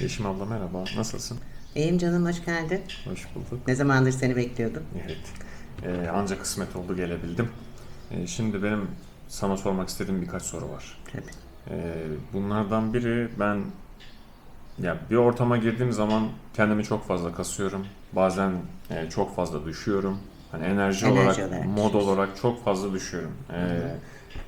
Yeşim abla merhaba. Nasılsın? İyiyim canım hoş geldin. Hoş bulduk. Ne zamandır seni bekliyordum. Evet. Ee, ancak kısmet oldu gelebildim. Ee, şimdi benim sana sormak istediğim birkaç soru var. Tabii. Ee, bunlardan biri ben ya bir ortama girdiğim zaman kendimi çok fazla kasıyorum. Bazen e, çok fazla düşüyorum. Hani enerji, Enerji olarak, olarak mod olarak çok fazla düşüyorum. Ee,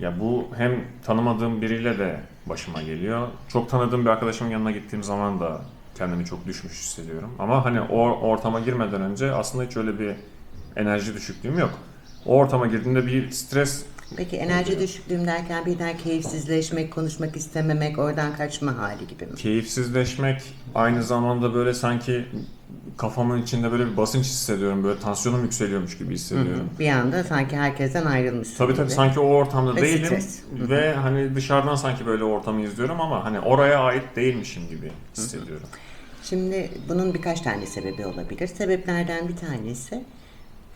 ya bu hem tanımadığım biriyle de başıma geliyor. Çok tanıdığım bir arkadaşımın yanına gittiğim zaman da kendimi çok düşmüş hissediyorum. Ama hani o ortama girmeden önce aslında hiç öyle bir enerji düşüklüğüm yok. O ortama girdiğimde bir stres Peki enerji düşüklüğüm derken birden keyifsizleşmek, konuşmak istememek, oradan kaçma hali gibi mi? keyifsizleşmek aynı zamanda böyle sanki kafamın içinde böyle bir basınç hissediyorum. Böyle tansiyonum yükseliyormuş gibi hissediyorum. Bir anda sanki herkesten ayrılmışsın Tabii gibi. tabii sanki o ortamda Ve değilim stres. ve hani dışarıdan sanki böyle ortamı izliyorum ama hani oraya ait değilmişim gibi hissediyorum. Şimdi bunun birkaç tane sebebi olabilir. Sebeplerden bir tanesi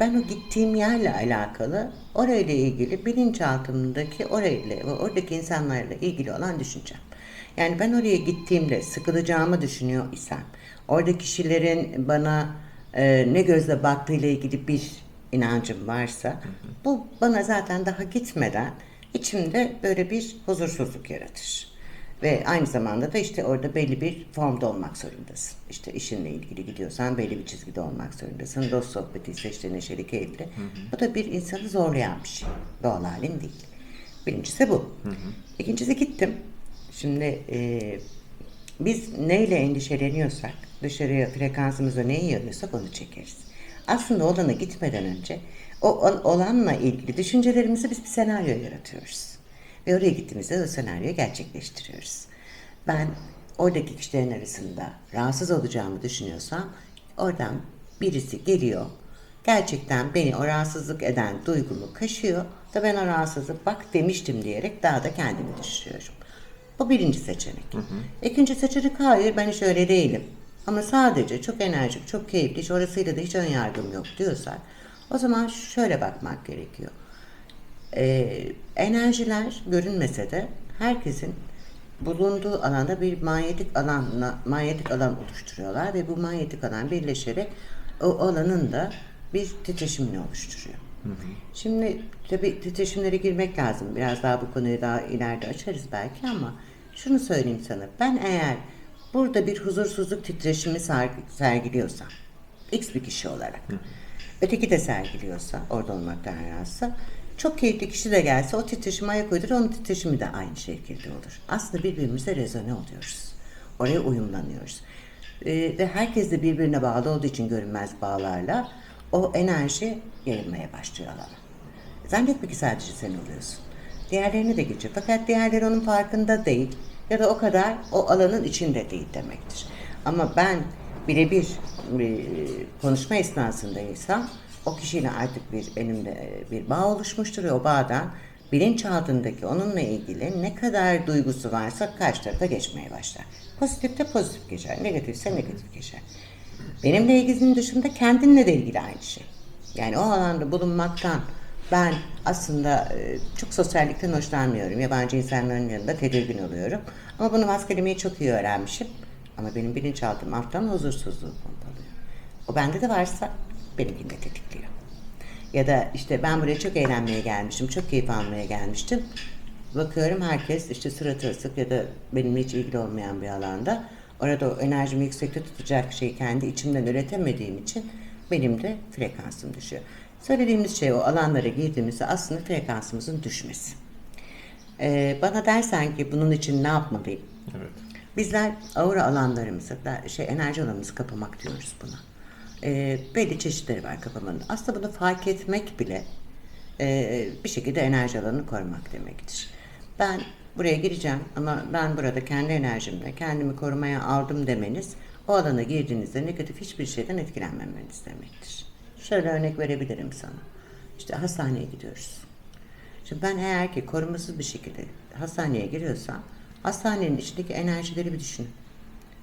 ben o gittiğim yerle alakalı orayla ilgili bilinçaltımdaki orayla ve oradaki insanlarla ilgili olan düşüncem. Yani ben oraya gittiğimde sıkılacağımı düşünüyor isem, orada kişilerin bana e, ne gözle baktığıyla ilgili bir inancım varsa, bu bana zaten daha gitmeden içimde böyle bir huzursuzluk yaratır. Ve aynı zamanda da işte orada belli bir formda olmak zorundasın. İşte işinle ilgili gidiyorsan belli bir çizgide olmak zorundasın. Dost sohbeti ise işte neşeli keyifli. Bu da bir insanı zorlayan bir şey. Doğal halin değil. Birincisi bu. İkincisi gittim. Şimdi e, biz neyle endişeleniyorsak, dışarıya frekansımızda neyi yanıyorsak onu çekeriz. Aslında olana gitmeden önce o ol- olanla ilgili düşüncelerimizi biz bir senaryo yaratıyoruz. Ve oraya gittiğimizde o senaryoyu gerçekleştiriyoruz. Ben oradaki kişilerin arasında rahatsız olacağımı düşünüyorsam oradan birisi geliyor. Gerçekten beni o rahatsızlık eden duygumu kaşıyor da ben o rahatsızlık bak demiştim diyerek daha da kendimi düşürüyorum. Bu birinci seçenek. İkinci seçenek hayır ben hiç öyle değilim. Ama sadece çok enerjik, çok keyifli, hiç orasıyla da hiç ön yargım yok diyorsan o zaman şöyle bakmak gerekiyor. Ee, enerjiler görünmese de herkesin bulunduğu alanda bir manyetik alanla manyetik alan oluşturuyorlar ve bu manyetik alan birleşerek o alanın da bir titreşimini oluşturuyor. Şimdi tabii titreşimlere girmek lazım. Biraz daha bu konuyu daha ileride açarız belki ama şunu söyleyeyim sana. Ben eğer burada bir huzursuzluk titreşimi ser- sergiliyorsam X bir kişi olarak öteki de sergiliyorsa orada olmaktan rahatsızsa çok keyifli kişi de gelse o titreşime ayak uydurur onun titreşimi de aynı şekilde olur. Aslında birbirimize rezone oluyoruz. Oraya uyumlanıyoruz. Ee, ve herkes de birbirine bağlı olduğu için görünmez bağlarla o enerji yayılmaya başlıyor alana. Zannetme ki sadece sen oluyorsun. Diğerlerini de geçiyor. Fakat diğerleri onun farkında değil ya da o kadar o alanın içinde değil demektir. Ama ben birebir e, konuşma esnasındaysam o kişiyle artık bir elimde e, bir bağ oluşmuştur ve o bağdan bilinçaltındaki onunla ilgili ne kadar duygusu varsa karşı tarafa geçmeye başlar. Pozitif de pozitif geçer, negatifse negatif geçer. Benimle ilginin dışında kendinle de ilgili aynı şey. Yani o alanda bulunmaktan ben aslında e, çok sosyallikten hoşlanmıyorum. Yabancı insanların yanında tedirgin oluyorum. Ama bunu maskelemeyi çok iyi öğrenmişim. Ama benim bilinçaltım alttan huzursuzluğu pompalıyor. O bende de varsa benimkini de tetikliyor. Ya da işte ben buraya çok eğlenmeye gelmişim, çok keyif almaya gelmiştim. Bakıyorum herkes işte suratı asık ya da benimle hiç ilgili olmayan bir alanda. Orada o enerjimi yüksekte tutacak şeyi kendi içimden üretemediğim için benim de frekansım düşüyor. Söylediğimiz şey o alanlara girdiğimizde aslında frekansımızın düşmesi. Ee, bana dersen ki bunun için ne yapmalıyım? Evet. Bizler aura alanlarımızı, da- şey enerji alanımızı kapamak diyoruz buna. Ee, belli çeşitleri var kapamanın. Aslında bunu fark etmek bile e, bir şekilde enerji alanını korumak demektir. Ben buraya gireceğim ama ben burada kendi enerjimle kendimi korumaya aldım demeniz o alana girdiğinizde negatif hiçbir şeyden etkilenmemeniz demektir. Şöyle örnek verebilirim sana. İşte hastaneye gidiyoruz. Şimdi ben eğer ki korumasız bir şekilde hastaneye giriyorsam hastanenin içindeki enerjileri bir düşünün.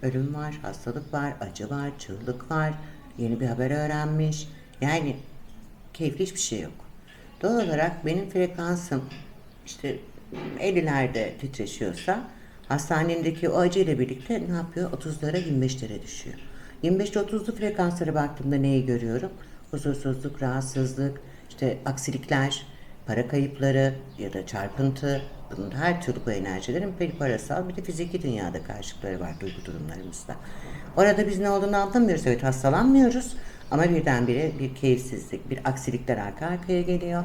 Ölüm var, hastalık var, acı var, çığlık var, yeni bir haber öğrenmiş. Yani keyifli hiçbir şey yok. Doğal olarak benim frekansım işte 50'lerde titreşiyorsa Hastanendeki o acıyla birlikte ne yapıyor? 30'lara 25'lere düşüyor. 25 30'lu frekanslara baktığımda neyi görüyorum? Huzursuzluk, rahatsızlık, işte aksilikler, para kayıpları ya da çarpıntı. Bunun her türlü bu enerjilerin bir parasal bir de fiziki dünyada karşılıkları var duygu durumlarımızda. Orada biz ne olduğunu anlamıyoruz. Evet hastalanmıyoruz ama birdenbire bir keyifsizlik, bir aksilikler arka arkaya geliyor.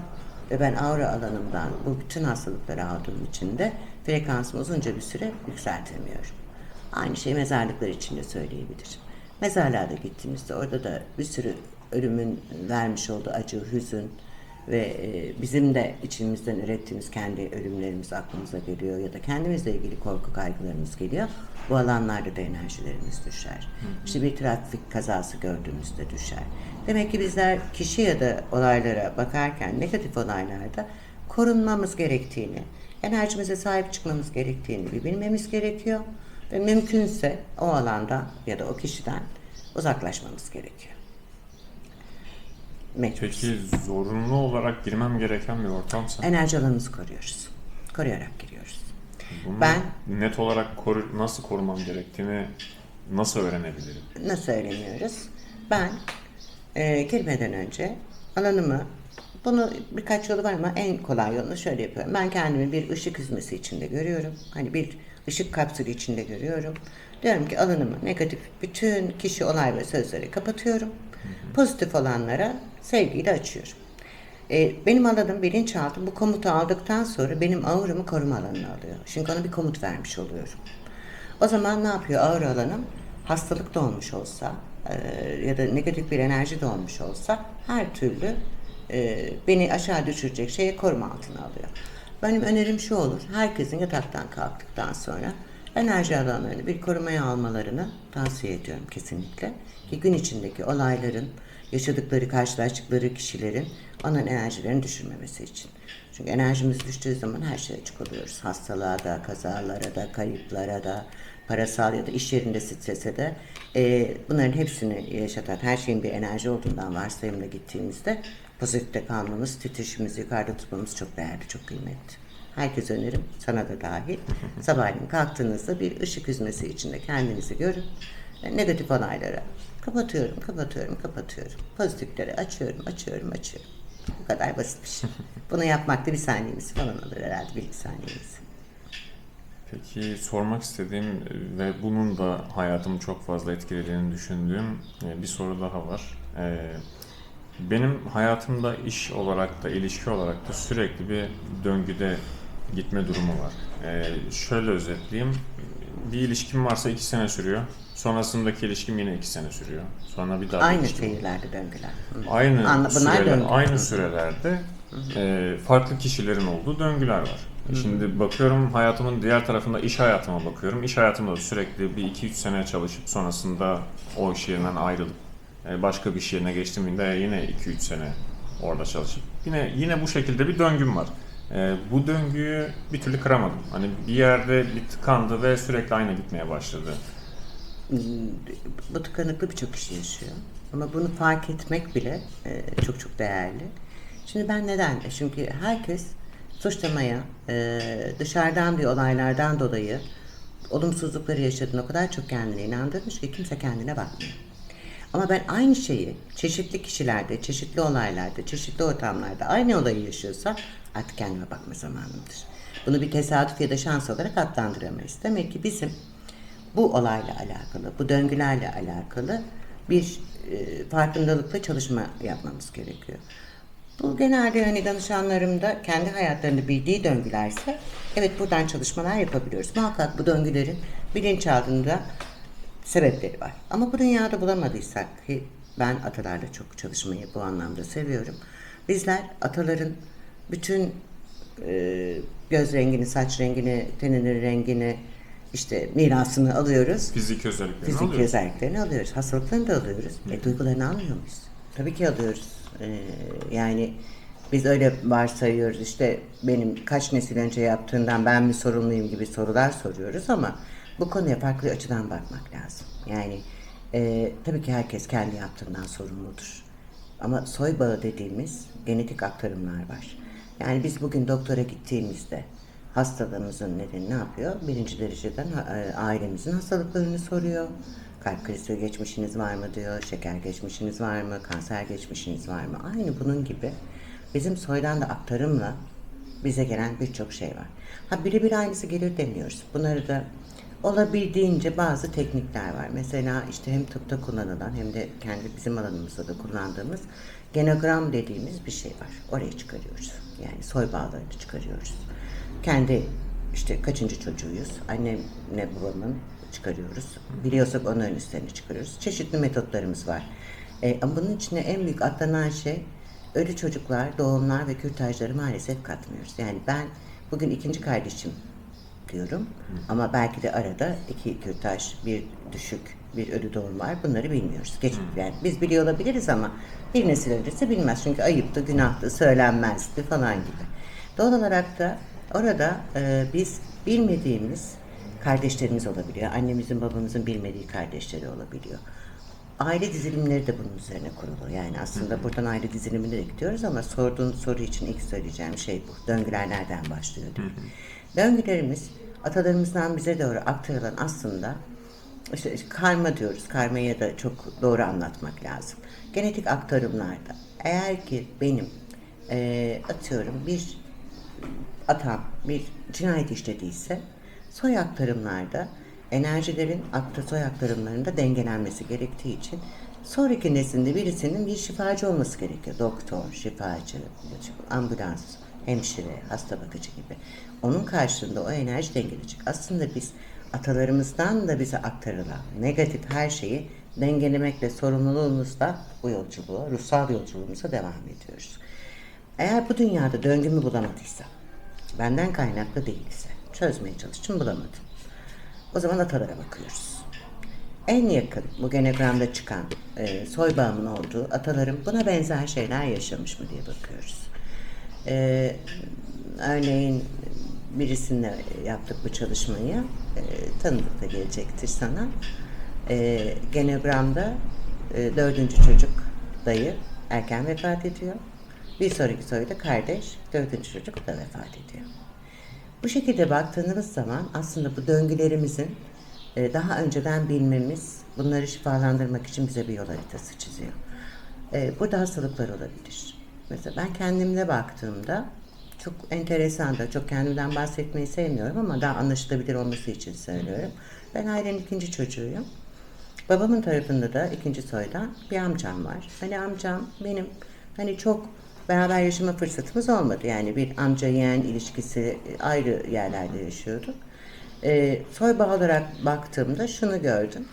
Ve ben aura alanımdan bu bütün hastalıkları aldığım için de frekansımı uzunca bir süre yükseltemiyorum. Aynı şeyi mezarlıklar için de söyleyebilirim. Mezarlığa da gittiğimizde orada da bir sürü ölümün vermiş olduğu acı, hüzün ve e, bizim de içimizden ürettiğimiz kendi ölümlerimiz aklımıza geliyor ya da kendimizle ilgili korku kaygılarımız geliyor. Bu alanlarda da enerjilerimiz düşer. İşte bir trafik kazası gördüğümüzde düşer. Demek ki bizler kişi ya da olaylara bakarken negatif olaylarda korunmamız gerektiğini, enerjimize sahip çıkmamız gerektiğini bir bilmemiz gerekiyor. Ve mümkünse o alanda ya da o kişiden uzaklaşmamız gerekiyor. Mecbur. Peki zorunlu olarak girmem gereken bir ortamsa Enerji alanımızı koruyoruz. Koruyarak giriyoruz. bunu Ben- net olarak koru, nasıl korumam gerektiğini nasıl öğrenebilirim? Nasıl öğreniyoruz? Ben e, girmeden önce alanımı bunu birkaç yolu var ama en kolay yolunu şöyle yapıyorum. Ben kendimi bir ışık hüzmesi içinde görüyorum. Hani bir ışık kapsülü içinde görüyorum. Diyorum ki alanımı negatif bütün kişi, olay ve sözleri kapatıyorum. Pozitif olanlara sevgiyle açıyorum. E, benim alanım, bilinçaltım bu komutu aldıktan sonra benim auramı koruma alanına alıyor. Çünkü ona bir komut vermiş oluyorum. O zaman ne yapıyor aura alanım? Hastalık da olmuş olsa e, ya da negatif bir enerji de olmuş olsa her türlü e, beni aşağı düşürecek şeye koruma altına alıyor. Benim önerim şu olur. Herkesin yataktan kalktıktan sonra enerji alanlarını bir korumaya almalarını tavsiye ediyorum kesinlikle. Ki gün içindeki olayların, yaşadıkları, karşılaştıkları kişilerin onun enerjilerini düşürmemesi için. Çünkü enerjimiz düştüğü zaman her şeye açık oluyoruz. Hastalığa da, kazalara da, kayıplara da, parasal ya da iş yerinde strese de. Ee, bunların hepsini yaşatan her şeyin bir enerji olduğundan varsayımla gittiğimizde pozitifte kalmamız, titreşimimizi yukarıda tutmamız çok değerli, çok kıymetli. Herkes önerim, sana da dahil. Sabahleyin kalktığınızda bir ışık hüzmesi içinde kendinizi görün. E, Negatif olaylara kapatıyorum, kapatıyorum, kapatıyorum. Pozitifleri açıyorum, açıyorum, açıyorum. Bu kadar basit bir şey. Bunu yapmakta bir saniyemiz falan alır herhalde, bir saniyemiz. Peki sormak istediğim ve bunun da hayatımı çok fazla etkilediğini düşündüğüm e, bir soru daha var. E, Benim hayatımda iş olarak da ilişki olarak da sürekli bir döngüde gitme durumu var. E, Şöyle özetleyeyim. Bir ilişkim varsa iki sene sürüyor. Sonrasındaki ilişkim yine iki sene sürüyor. Sonra bir daha bir Aynı seyirlerde döngüler. Hı. Aynı Anla- süreler, aynı Hı. sürelerde e, farklı kişilerin olduğu döngüler var. Şimdi bakıyorum hayatımın diğer tarafında iş hayatıma bakıyorum. İş hayatımda da sürekli bir 2-3 sene çalışıp sonrasında o iş yerinden ayrılıp e, başka bir iş yerine geçtiğimde yine 2-3 sene orada çalışıp yine yine bu şekilde bir döngüm var. E, bu döngüyü bir türlü kıramadım. Hani bir yerde bir tıkandı ve sürekli aynı gitmeye başladı. Bu tıkanıklığı birçok kişi yaşıyor. Ama bunu fark etmek bile e, çok çok değerli. Şimdi ben neden? E, Çünkü herkes suçlamaya, e, dışarıdan bir olaylardan dolayı olumsuzlukları yaşadığını o kadar çok kendine inandırmış ki kimse kendine bakmıyor. Ama ben aynı şeyi çeşitli kişilerde, çeşitli olaylarda, çeşitli ortamlarda aynı olayı yaşıyorsam artık kendime bakma zamanımdır. Bunu bir tesadüf ya da şans olarak adlandıramayız. Demek ki bizim bu olayla alakalı, bu döngülerle alakalı bir e, farkındalıkla çalışma yapmamız gerekiyor. Bu genelde hani danışanlarımda kendi hayatlarında bildiği döngülerse evet buradan çalışmalar yapabiliyoruz. Muhakkak bu döngülerin bilinçaltında sebepleri var. Ama bu dünyada bulamadıysak ki ben atalarla çok çalışmayı bu anlamda seviyorum. Bizler ataların bütün e, göz rengini, saç rengini, teninin rengini, işte mirasını alıyoruz. Fizik özelliklerini Fizik alıyoruz. özelliklerini alıyoruz. Hastalıklarını da alıyoruz. E, duygularını almıyor muyuz? Tabii ki alıyoruz. E, yani biz öyle varsayıyoruz işte benim kaç nesil önce yaptığından ben mi sorumluyum gibi sorular soruyoruz ama bu konuya farklı açıdan bakmak lazım. Yani e, tabii ki herkes kendi yaptığından sorumludur. Ama soy bağı dediğimiz genetik aktarımlar var. Yani biz bugün doktora gittiğimizde hastalığımızın nedeni ne yapıyor? Birinci dereceden e, ailemizin hastalıklarını soruyor. Kalp krizi geçmişiniz var mı diyor, şeker geçmişiniz var mı, kanser geçmişiniz var mı? Aynı bunun gibi bizim soydan da aktarımla bize gelen birçok şey var. Ha birebir aynısı gelir demiyoruz. Bunları da olabildiğince bazı teknikler var. Mesela işte hem tıpta kullanılan hem de kendi bizim alanımızda da kullandığımız genogram dediğimiz bir şey var. Orayı çıkarıyoruz. Yani soy bağlarını çıkarıyoruz. Kendi işte kaçıncı çocuğuyuz? Annemle babamın çıkarıyoruz. Biliyorsak onların üstlerini çıkarıyoruz. Çeşitli metotlarımız var. E, ama bunun içine en büyük atlanan şey ölü çocuklar, doğumlar ve kürtajları maalesef katmıyoruz. Yani ben bugün ikinci kardeşim diyorum. Ama belki de arada iki kürtaj, bir düşük, bir ölü doğum var. Bunları bilmiyoruz. Geç, yani biz biliyor olabiliriz ama bir nesil öncesi bilmez. Çünkü ayıptı, günahtı, söylenmezdi falan gibi. Doğal olarak da orada e, biz bilmediğimiz kardeşlerimiz olabiliyor. Annemizin, babamızın bilmediği kardeşleri olabiliyor. Aile dizilimleri de bunun üzerine kurulu. Yani aslında buradan aile dizilimine de gidiyoruz ama sorduğun soru için ilk söyleyeceğim şey bu. Döngüler nereden başlıyor diye. Döngülerimiz atalarımızdan bize doğru aktarılan aslında işte, karma diyoruz. Karmayı da çok doğru anlatmak lazım. Genetik aktarımlarda eğer ki benim eee, atıyorum bir atam bir cinayet işlediyse soy aktarımlarda enerjilerin akta soy aktarımlarında dengelenmesi gerektiği için sonraki neslinde birisinin bir şifacı olması gerekiyor. Doktor, şifacı, ambulans, hemşire, hasta bakıcı gibi. Onun karşılığında o enerji dengelenecek. Aslında biz atalarımızdan da bize aktarılan negatif her şeyi dengelemekle sorumluluğumuzla bu yolculuğa, ruhsal yolculuğumuza devam ediyoruz. Eğer bu dünyada döngümü bulamadıysam, benden kaynaklı değilse, çözmeye çalıştım bulamadım. O zaman atalara bakıyoruz. En yakın bu genogramda çıkan e, soy bağımın olduğu atalarım buna benzer şeyler yaşamış mı diye bakıyoruz. E, örneğin birisinde yaptık bu çalışmayı. E, tanıdık da gelecektir sana. E, genogramda e, dördüncü çocuk dayı erken vefat ediyor. Bir sonraki soyda kardeş, dördüncü çocuk da vefat ediyor. Bu şekilde baktığımız zaman aslında bu döngülerimizin e, daha önceden bilmemiz, bunları şifalandırmak için bize bir yol haritası çiziyor. E, Burada hastalıklar olabilir. Mesela ben kendimde baktığımda çok enteresan da çok kendimden bahsetmeyi sevmiyorum ama daha anlaşılabilir olması için söylüyorum. Ben ailenin ikinci çocuğuyum. Babamın tarafında da ikinci soydan bir amcam var. Hani amcam benim hani çok beraber yaşama fırsatımız olmadı. Yani bir amca yeğen ilişkisi ayrı yerlerde yaşıyorduk. Ee, soy bağ olarak baktığımda şunu gördüm.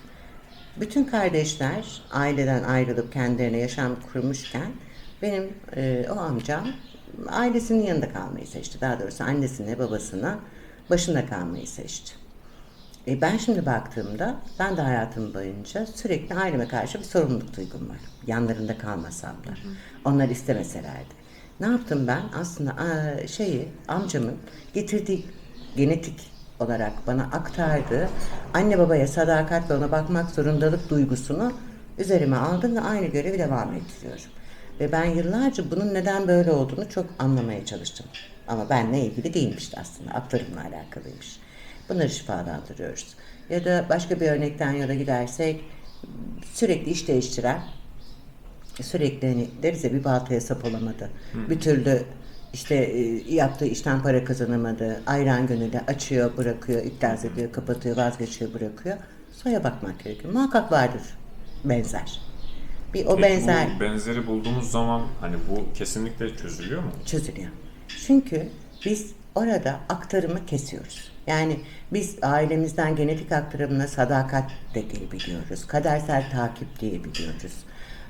Bütün kardeşler aileden ayrılıp kendilerine yaşam kurmuşken benim e, o amcam ailesinin yanında kalmayı seçti. Daha doğrusu annesine babasına başında kalmayı seçti. E ben şimdi baktığımda ben de hayatım boyunca sürekli aileme karşı bir sorumluluk duygum var. Yanlarında kalmasam da. Onlar istemeselerdi. Ne yaptım ben? Aslında şeyi amcamın getirdiği genetik olarak bana aktardığı anne babaya sadakat ve ona bakmak zorundalık duygusunu üzerime aldım ve aynı görevi devam ettiriyorum. Ve ben yıllarca bunun neden böyle olduğunu çok anlamaya çalıştım. Ama benle ilgili değilmiş aslında. Aktarımla alakalıymış. Bunları şifalandırıyoruz. Ya da başka bir örnekten yola gidersek sürekli iş değiştiren sürekli hani deriz ya bir baltaya sap olamadı. Bir türlü işte e, yaptığı işten para kazanamadı. Ayran gönüllü açıyor, bırakıyor, iptal ediyor, kapatıyor, vazgeçiyor, bırakıyor. Soya bakmak gerekiyor. Muhakkak vardır benzer. Bir o Peki benzer bu benzeri bulduğumuz zaman hani bu kesinlikle çözülüyor mu? çözülüyor. Çünkü biz orada aktarımı kesiyoruz. Yani biz ailemizden genetik aktarımına sadakat de diyebiliyoruz. Kadersel takip diyebiliyoruz.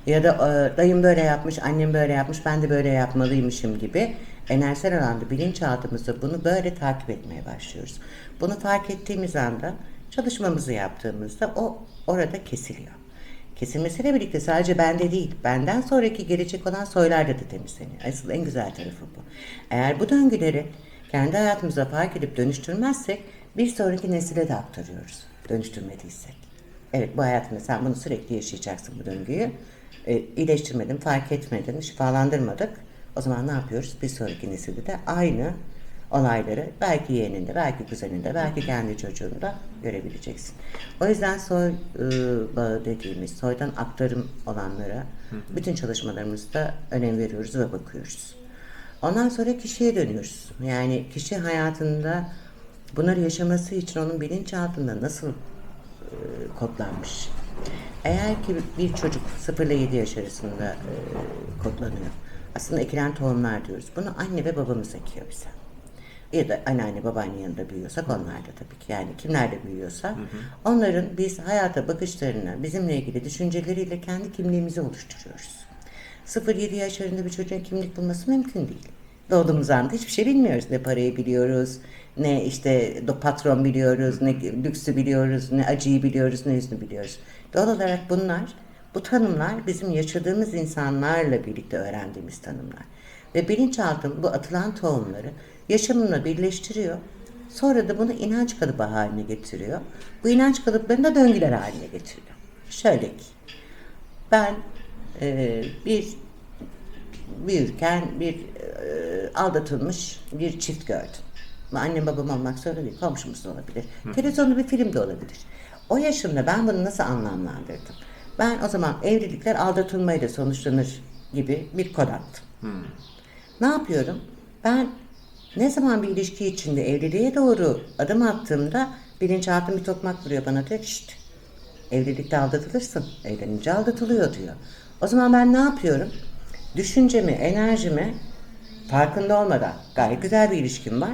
Ya da e, dayım böyle yapmış, annem böyle yapmış, ben de böyle yapmalıymışım gibi enerjisel alanda bilinçaltımızda bunu böyle takip etmeye başlıyoruz. Bunu fark ettiğimiz anda çalışmamızı yaptığımızda o orada kesiliyor. Kesilmesiyle birlikte sadece bende değil, benden sonraki gelecek olan soylarda da temizleniyor. Asıl en güzel tarafı bu. Eğer bu döngüleri kendi hayatımıza fark edip dönüştürmezsek bir sonraki nesile de aktarıyoruz. Dönüştürmediysek. Evet bu hayatında sen bunu sürekli yaşayacaksın bu döngüyü. E, iyileştirmedin, fark etmedin, şifalandırmadık. O zaman ne yapıyoruz? Bir sonraki nesilde de aynı olayları belki yeğeninde, belki kuzeninde, belki kendi çocuğunda görebileceksin. O yüzden soy e, bağı dediğimiz, soydan aktarım olanlara bütün çalışmalarımızda önem veriyoruz ve bakıyoruz. Ondan sonra kişiye dönüyoruz. Yani kişi hayatında bunları yaşaması için onun bilinçaltında nasıl e, kodlanmış. Eğer ki bir çocuk 0 ile 7 yaş arasında e, kodlanıyor. Aslında ekilen tohumlar diyoruz. Bunu anne ve babamız ekiyor bize. Ya da anneanne babaanne yanında büyüyorsak onlar da tabii ki. Yani kimlerle büyüyorsa onların biz hayata bakışlarını, bizimle ilgili düşünceleriyle kendi kimliğimizi oluşturuyoruz. 0-7 yaşlarında bir çocuğun kimlik bulması mümkün değil. Doğduğumuz anda hiçbir şey bilmiyoruz. Ne parayı biliyoruz, ne işte patron biliyoruz, ne lüksü biliyoruz, ne acıyı biliyoruz, ne hüznü biliyoruz. Doğal olarak bunlar, bu tanımlar bizim yaşadığımız insanlarla birlikte öğrendiğimiz tanımlar. Ve bilinçaltım bu atılan tohumları yaşamına birleştiriyor. Sonra da bunu inanç kalıbı haline getiriyor. Bu inanç kalıplarını da döngüler haline getiriyor. Şöyle ki, ben e, bir büyürken bir e, aldatılmış bir çift gördüm. Annem babam olmak zorunda değil, komşumuz da olabilir. Televizyonda bir film de olabilir. O yaşımda ben bunu nasıl anlamlandırdım? Ben o zaman evlilikler aldatılmayla sonuçlanır gibi bir kod attım. Ne yapıyorum? Ben ne zaman bir ilişki içinde evliliğe doğru adım attığımda bilinçaltım bir tokmak vuruyor bana diyor ki, "Şşt, Evlilikte aldatılırsın. Evlenince aldatılıyor diyor. O zaman ben ne yapıyorum? Düşüncemi, enerjimi farkında olmadan gayet güzel bir ilişkim var.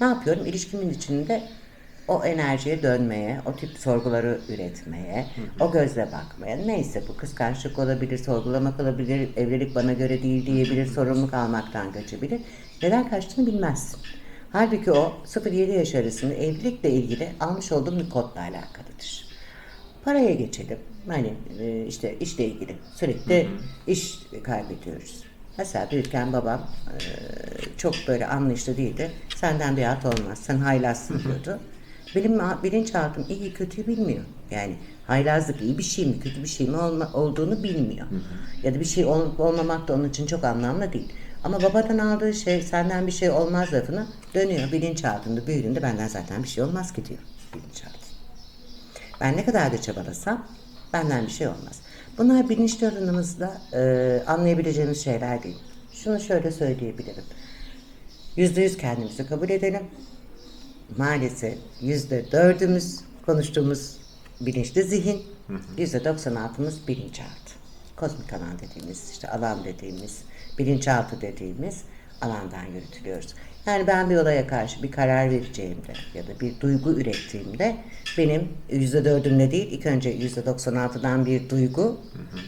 Ne yapıyorum? İlişkimin içinde o enerjiye dönmeye, o tip sorguları üretmeye, o gözle bakmaya. Neyse bu kıskançlık olabilir, sorgulamak olabilir, evlilik bana göre değil diyebilir, sorumluluk almaktan kaçabilir. Neden kaçtığını bilmezsin. Halbuki o 0-7 yaş arasında evlilikle ilgili almış olduğum bir kodla alakalıdır. Paraya geçelim. Hani e, işte işle ilgili sürekli iş kaybediyoruz. Mesela büyürken babam e, çok böyle anlayışlı değildi. Senden bir hat olmaz. Sen haylazsın diyordu. Benim bilinçaltım iyi kötüyü bilmiyor. Yani haylazlık iyi bir şey mi kötü bir şey mi olma, olduğunu bilmiyor. Ya da bir şey olup olmamak da onun için çok anlamlı değil. Ama babadan aldığı şey senden bir şey olmaz lafını dönüyor bilinçaltında büyüdüğünde benden zaten bir şey olmaz ki diyor bilinçaltı. Ben ne kadar da çabalasam benden bir şey olmaz. Bunlar bilinçli oranımızda e, anlayabileceğimiz şeyler değil. Şunu şöyle söyleyebilirim. Yüzde yüz kendimizi kabul edelim. Maalesef yüzde dördümüz konuştuğumuz bilinçli zihin, yüzde doksan altımız bilinçaltı. Kozmik alan dediğimiz, işte alan dediğimiz, bilinçaltı dediğimiz alandan yürütülüyoruz. Yani ben bir olaya karşı bir karar vereceğimde ya da bir duygu ürettiğimde benim yüzde dördümle değil ilk önce yüzde doksan altıdan bir duygu,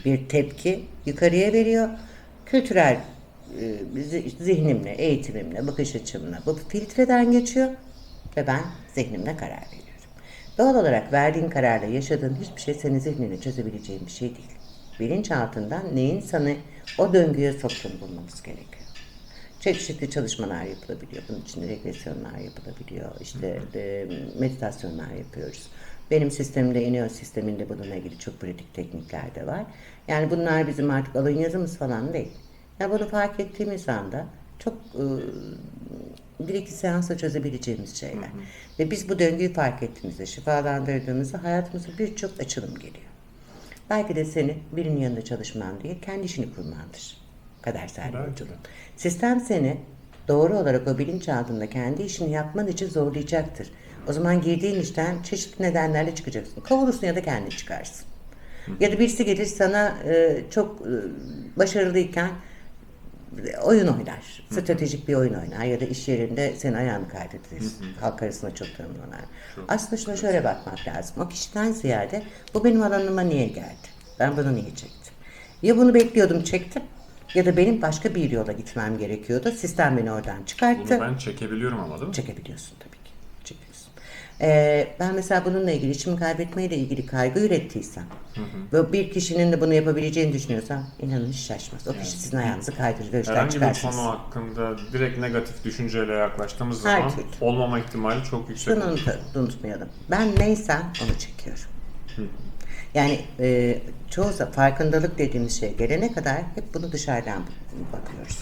bir tepki yukarıya veriyor. Kültürel e, zi- zihnimle, eğitimimle, bakış açımla bu filtreden geçiyor ve ben zihnimle karar veriyorum. Doğal olarak verdiğin kararla yaşadığın hiçbir şey senin zihnini çözebileceğin bir şey değil. Bilinçaltından neyin sana o döngüye soktuğunu bulmamız gerekiyor. Çeşitli çalışmalar yapılabiliyor. Bunun için regresyonlar yapılabiliyor. İşte e, meditasyonlar yapıyoruz. Benim sistemimde, Ineos sisteminde bununla ilgili çok pratik teknikler de var. Yani bunlar bizim artık alın yazımız falan değil. Ya bunu fark ettiğimiz anda çok e, bir iki seansla çözebileceğimiz şeyler. Ve biz bu döngüyü fark ettiğimizde, şifalandırdığımızda hayatımıza birçok açılım geliyor. Belki de senin birinin yanında çalışman değil, kendi işini kurmandır. Kadersel Belki yolculuk. de. Sistem seni doğru olarak o bilinçaltında kendi işini yapman için zorlayacaktır. O zaman girdiğin işten çeşitli nedenlerle çıkacaksın. Kovulursun ya da kendin çıkarsın. Ya da birisi gelir sana e, çok e, başarılıyken oyun oynar. Stratejik bir oyun oynar ya da iş yerinde senin ayağını kaydedilir. Halk arasında çok tanımlanan. Aslında şuna şöyle bakmak lazım. O kişiden ziyade bu benim alanıma niye geldi? Ben bunu niye çektim? Ya bunu bekliyordum çektim ya da benim başka bir yola gitmem gerekiyordu. Sistem beni oradan çıkarttı. Bunu ben çekebiliyorum ama değil mi? Çekebiliyorsun tabii ki. Çekiyorsun. Ee, ben mesela bununla ilgili, içimi kaybetmeyle ilgili kaygı ürettiysem ve bir kişinin de bunu yapabileceğini düşünüyorsam inanın hiç şaşmaz. O kişi sizin ayağınızı kaydırır ve işten Herhangi bir konu hakkında direkt negatif düşünceyle yaklaştığımız Her zaman türlü. olmama ihtimali çok yüksek. Şunu unut- unutmayalım. Ben neysem onu çekiyorum. Yani e, çoğu farkındalık dediğimiz şey gelene kadar hep bunu dışarıdan bakıyoruz.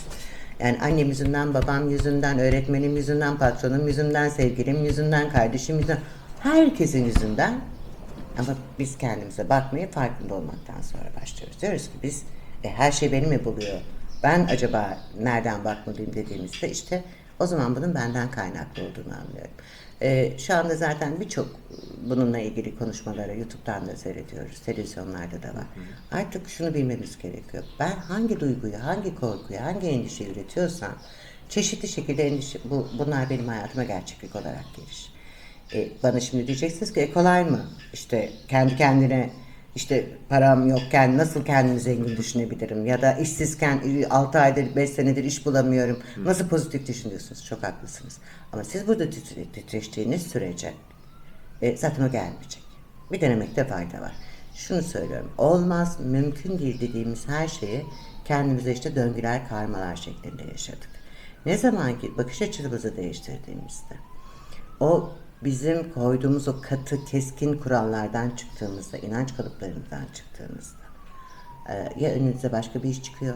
Yani annem yüzünden, babam yüzünden, öğretmenim yüzünden, patronum yüzünden, sevgilim yüzünden, kardeşim yüzünden, herkesin yüzünden. Ama biz kendimize bakmayı farkında olmaktan sonra başlıyoruz. Diyoruz ki biz e, her şey beni mi buluyor? Ben acaba nereden bakmalıyım dediğimizde işte o zaman bunun benden kaynaklı olduğunu anlıyorum. E, şu anda zaten birçok bununla ilgili konuşmaları YouTube'dan da seyrediyoruz. Televizyonlarda da var. Artık şunu bilmemiz gerekiyor. Ben hangi duyguyu, hangi korkuyu, hangi endişeyi üretiyorsam çeşitli şekilde endişe, bu, bunlar benim hayatıma gerçeklik olarak gelir. E, bana şimdi diyeceksiniz ki e, kolay mı? İşte kendi kendine işte param yokken nasıl kendimi zengin düşünebilirim? Ya da işsizken 6 aydır 5 senedir iş bulamıyorum. Nasıl pozitif düşünüyorsunuz? Çok haklısınız. Ama siz burada titre- titreştiğiniz sürece e, zaten o gelmeyecek. Bir denemekte fayda var. Şunu söylüyorum. Olmaz, mümkün değil dediğimiz her şeyi kendimize işte döngüler, karmalar şeklinde yaşadık. Ne zaman ki bakış açımızı değiştirdiğimizde o bizim koyduğumuz o katı, keskin kurallardan çıktığımızda, inanç kalıplarından çıktığımızda e, ya önünüze başka bir iş çıkıyor,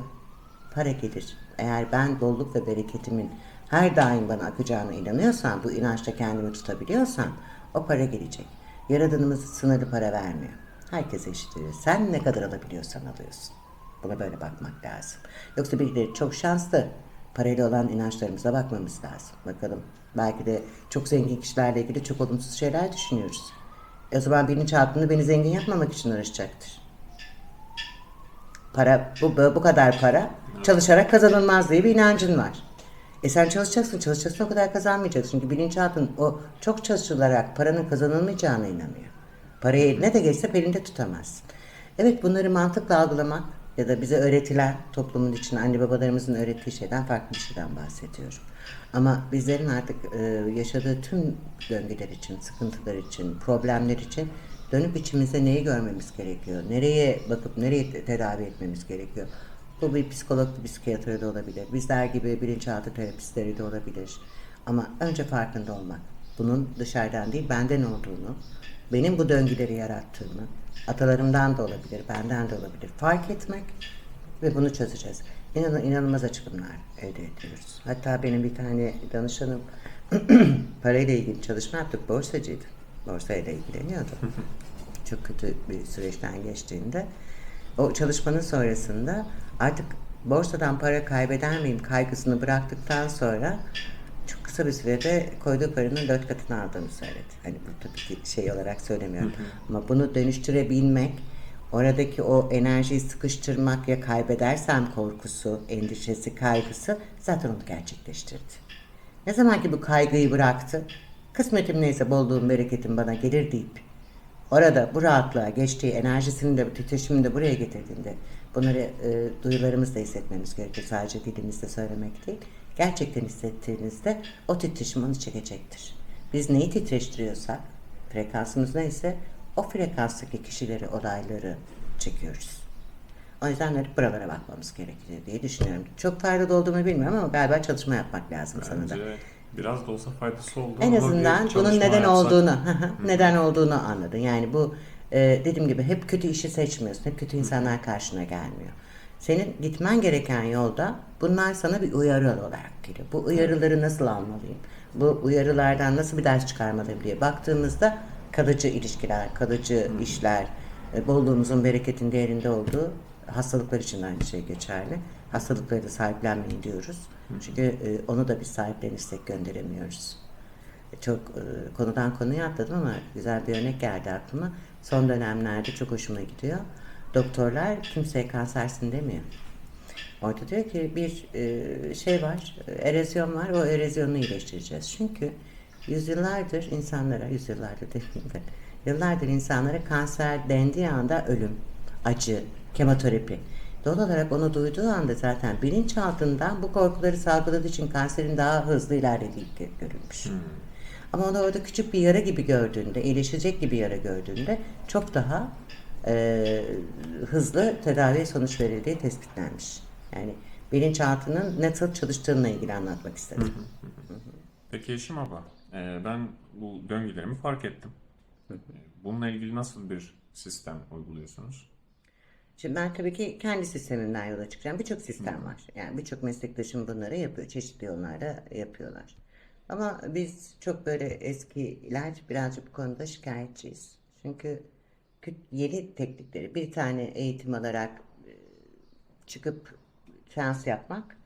para gelir. Eğer ben bolluk ve bereketimin her daim bana akacağına inanıyorsam, bu inançta kendimi tutabiliyorsam o para gelecek. Yaradanımız sınırlı para vermiyor. Herkese eşit. Sen ne kadar alabiliyorsan alıyorsun. Buna böyle bakmak lazım. Yoksa birileri çok şanslı. Parayla olan inançlarımıza bakmamız lazım. Bakalım. Belki de çok zengin kişilerle ilgili çok olumsuz şeyler düşünüyoruz. E o zaman bilinçaltında beni zengin yapmamak için uğraşacaktır. Para, bu, bu kadar para çalışarak kazanılmaz diye bir inancın var. E sen çalışacaksın, çalışacaksın o kadar kazanmayacaksın. Çünkü bilinçaltın o çok çalışılarak paranın kazanılmayacağına inanıyor. Parayı eline de geçse elinde tutamazsın. Evet bunları mantıkla algılamak ya da bize öğretilen toplumun için anne babalarımızın öğrettiği şeyden farklı bir şeyden bahsediyorum. Ama bizlerin artık e, yaşadığı tüm döngüler için, sıkıntılar için, problemler için dönüp içimize neyi görmemiz gerekiyor? Nereye bakıp nereye te- tedavi etmemiz gerekiyor? Bu bir psikolog, bir psikiyatr da olabilir. Bizler gibi bilinçaltı terapistleri de olabilir. Ama önce farkında olmak. Bunun dışarıdan değil, benden olduğunu, benim bu döngüleri yarattığımı, atalarımdan da olabilir, benden de olabilir. Fark etmek ve bunu çözeceğiz. İnan, inanılmaz açılımlar elde ediyoruz. Hatta benim bir tane danışanım parayla ilgili çalışma yaptık, borsacıydı. Borsayla ilgileniyordu. Çok kötü bir süreçten geçtiğinde o çalışmanın sonrasında artık borsadan para kaybeder miyim kaygısını bıraktıktan sonra kısa bir sürede koyduğu paranın dört katını aldığını söyledi. Hani bu tabii ki şey olarak söylemiyorum. Ama bunu dönüştürebilmek, oradaki o enerjiyi sıkıştırmak ya kaybedersem korkusu, endişesi, kaygısı zaten onu gerçekleştirdi. Ne zaman ki bu kaygıyı bıraktı, kısmetim neyse bolluğum, bereketim bana gelir deyip orada bu rahatlığa geçtiği enerjisini de titreşimini de buraya getirdiğinde bunları e, duyularımızla hissetmemiz gerekiyor. Sadece dilimizle söylemek değil. Gerçekten hissettiğinizde o titreşim onu çekecektir. Biz neyi titreştiriyorsak, frekansımız neyse o frekanstaki kişileri, olayları çekiyoruz. O yüzden hep buralara bakmamız gerekiyor diye düşünüyorum. Çok faydalı olduğumu bilmiyorum ama galiba çalışma yapmak lazım sana da. Bence biraz da olsa faydası oldu. En azından bunun neden yapsak- olduğunu, neden olduğunu anladın. Yani bu e, dediğim gibi hep kötü işi seçmiyorsun. Hep kötü insanlar karşına gelmiyor. Senin gitmen gereken yolda bunlar sana bir uyarı olarak geliyor. Bu uyarıları nasıl almalıyım? Bu uyarılardan nasıl bir ders çıkarmalıyım diye baktığımızda kalıcı ilişkiler, kalıcı işler, e, bolluğumuzun bereketin değerinde olduğu hastalıklar için aynı şey geçerli. Hastalıkları da sahiplenmeyin diyoruz. Çünkü e, onu da biz sahiplenirsek gönderemiyoruz. Çok e, konudan konuya atladım ama güzel bir örnek geldi aklıma. Son dönemlerde çok hoşuma gidiyor. Doktorlar kimseye kansersin demiyor. Orada diyor ki bir e, şey var, erozyon var, o erozyonu iyileştireceğiz. Çünkü yüzyıllardır insanlara, yüzyıllardır demeyeyim de, yıllardır insanlara kanser dendiği anda ölüm, acı, kemoterapi. Doğal olarak onu duyduğu anda zaten bilinçaltından bu korkuları salgıladığı için kanserin daha hızlı ilerlediği gö- görülmüş. Ama onu orada küçük bir yara gibi gördüğünde, iyileşecek gibi yara gördüğünde çok daha e, hızlı tedaviye sonuç verildiği tespitlenmiş. Yani bilinçaltının nasıl çalıştığıyla ilgili anlatmak istedim. Peki Yeşim abla, e, ben bu döngülerimi fark ettim. E, Bununla ilgili nasıl bir sistem uyguluyorsunuz? Şimdi ben tabii ki kendi sistemimden yola çıkacağım. Birçok sistem var. Yani birçok meslektaşım bunları yapıyor. Çeşitli yollarda yapıyorlar. Ama biz çok böyle eskiler birazcık bu konuda şikayetçiyiz. Çünkü kü- yeni teknikleri bir tane eğitim alarak e, çıkıp seans yapmak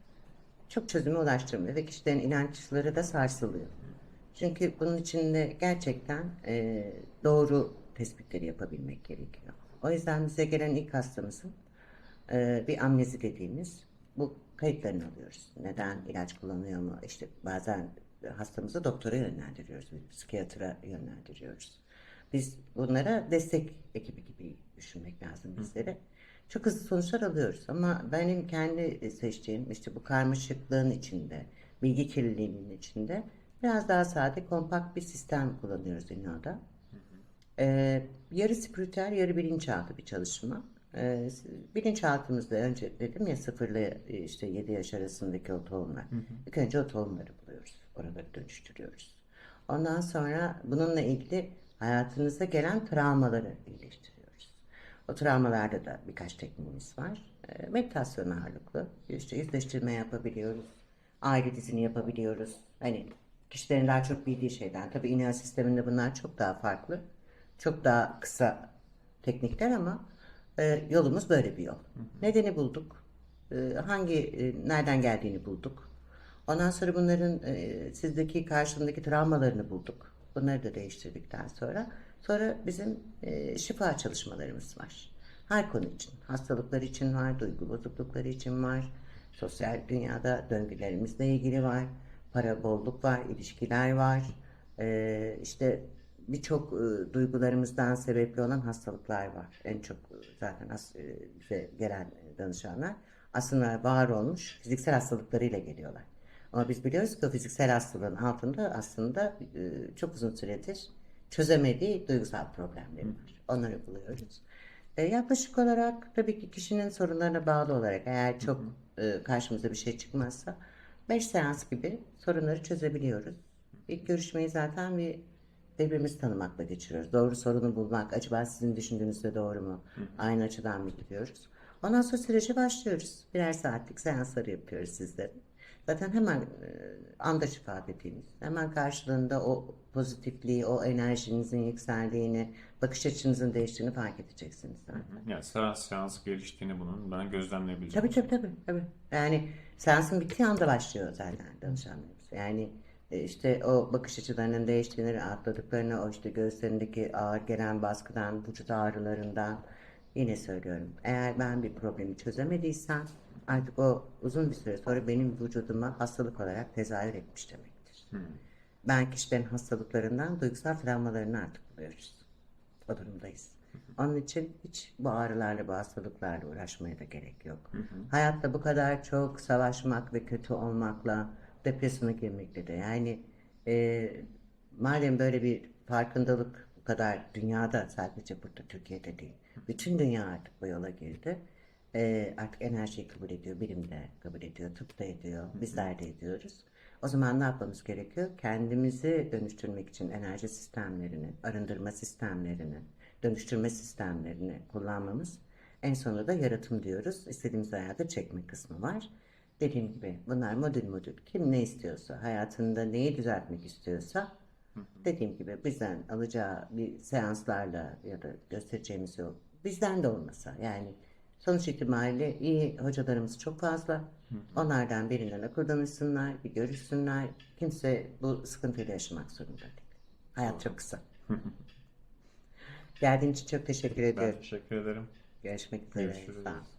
çok çözüme ulaştırmıyor ve kişilerin inançları da sarsılıyor. Çünkü bunun içinde gerçekten e, doğru tespitleri yapabilmek gerekiyor. O yüzden bize gelen ilk hastamızın e, bir amnezi dediğimiz bu kayıtlarını alıyoruz. Neden ilaç kullanıyor mu? İşte bazen hastamızı doktora yönlendiriyoruz, psikiyatra yönlendiriyoruz. Biz bunlara destek ekibi gibi düşünmek lazım bizlere. Çok hızlı sonuçlar alıyoruz ama benim kendi seçtiğim işte bu karmaşıklığın içinde, bilgi kirliliğinin içinde biraz daha sade, kompakt bir sistem kullanıyoruz dünyada. Ee, yarı spiritüel, yarı bilinçaltı bir çalışma. Ee, bilinçaltımızda önce dedim ya sıfırla e, işte 7 yaş arasındaki o tohumlar. İlk önce o tohumları buluyoruz. Oraları dönüştürüyoruz. Ondan sonra bununla ilgili hayatınıza gelen travmaları iyileştiriyoruz. O travmalarda da birkaç tekniğimiz var. Ee, meditasyon ağırlıklı. İşte yüzleştirme yapabiliyoruz. Aile dizini yapabiliyoruz. Hani kişilerin daha çok bildiği şeyden. Tabii iğne sisteminde bunlar çok daha farklı. Çok daha kısa teknikler ama e, yolumuz böyle bir yol. Nedeni bulduk. E, hangi e, nereden geldiğini bulduk. Ondan sonra bunların e, sizdeki karşımdaki travmalarını bulduk. Bunları da değiştirdikten sonra sonra bizim e, şifa çalışmalarımız var. Her konu için. Hastalıklar için var, duygu bozuklukları için var. Sosyal dünyada döngülerimizle ilgili var. Para bolluk var, ilişkiler var. E, işte birçok e, duygularımızdan sebepli olan hastalıklar var. En çok e, zaten as, e, bize gelen e, danışanlar aslında var olmuş fiziksel hastalıklarıyla geliyorlar. Ama biz biliyoruz ki o fiziksel hastalığın altında aslında e, çok uzun süredir çözemediği duygusal problemleri var. Onları buluyoruz. E, yaklaşık olarak tabii ki kişinin sorunlarına bağlı olarak eğer çok e, karşımıza bir şey çıkmazsa 5 seans gibi sorunları çözebiliyoruz. İlk görüşmeyi zaten bir birbirimizi tanımakla geçiriyoruz. Doğru sorunu bulmak, acaba sizin düşündüğünüz de doğru mu? Aynı açıdan mı gidiyoruz? Ondan sonra sürece başlıyoruz. Birer saatlik seansları yapıyoruz sizlere. Zaten hemen e, anda şifa dediğimiz, hemen karşılığında o pozitifliği, o enerjinizin yükseldiğini, bakış açınızın değiştiğini fark edeceksiniz zaten. Yani seans seans geliştiğini bunun ben gözlemleyebileceğim. Tabii tabii tabii. tabii. Yani seansın bittiği anda başlıyor zaten danışanlarımız. Yani e, işte o bakış açılarının değiştiğini, rahatladıklarını, o işte göğüslerindeki ağır gelen baskıdan, vücut ağrılarından yine söylüyorum. Eğer ben bir problemi çözemediysem artık o uzun bir süre sonra benim vücuduma hastalık olarak tezahür etmiş demektir. Ben kişilerin hastalıklarından duygusal travmalarını artık buluyoruz. O durumdayız. Onun için hiç bu ağrılarla, bu hastalıklarla uğraşmaya da gerek yok. Hayatta bu kadar çok savaşmak ve kötü olmakla, depresyona girmekle de yani e, madem böyle bir farkındalık bu kadar dünyada sadece burada Türkiye'de değil. Bütün dünya artık bu yola girdi. E, artık enerjiyi kabul ediyor, bilim de kabul ediyor, tıp da ediyor, bizler de ediyoruz. O zaman ne yapmamız gerekiyor? Kendimizi dönüştürmek için enerji sistemlerini, arındırma sistemlerini, dönüştürme sistemlerini kullanmamız. En sonunda da yaratım diyoruz. İstediğimiz hayata çekme kısmı var. Dediğim gibi bunlar modül modül. Kim ne istiyorsa, hayatında neyi düzeltmek istiyorsa dediğim gibi bizden alacağı bir seanslarla ya da göstereceğimiz yol bizden de olmasa yani sonuç itibariyle iyi hocalarımız çok fazla. Onlardan birinden akıl danışsınlar, bir görüşsünler. Kimse bu sıkıntıyla yaşamak zorunda değil. Hayat çok kısa. Geldiğin için çok teşekkür Ben ediyorum. teşekkür ederim. Görüşmek üzere. Görüşürüz. Sağ ol.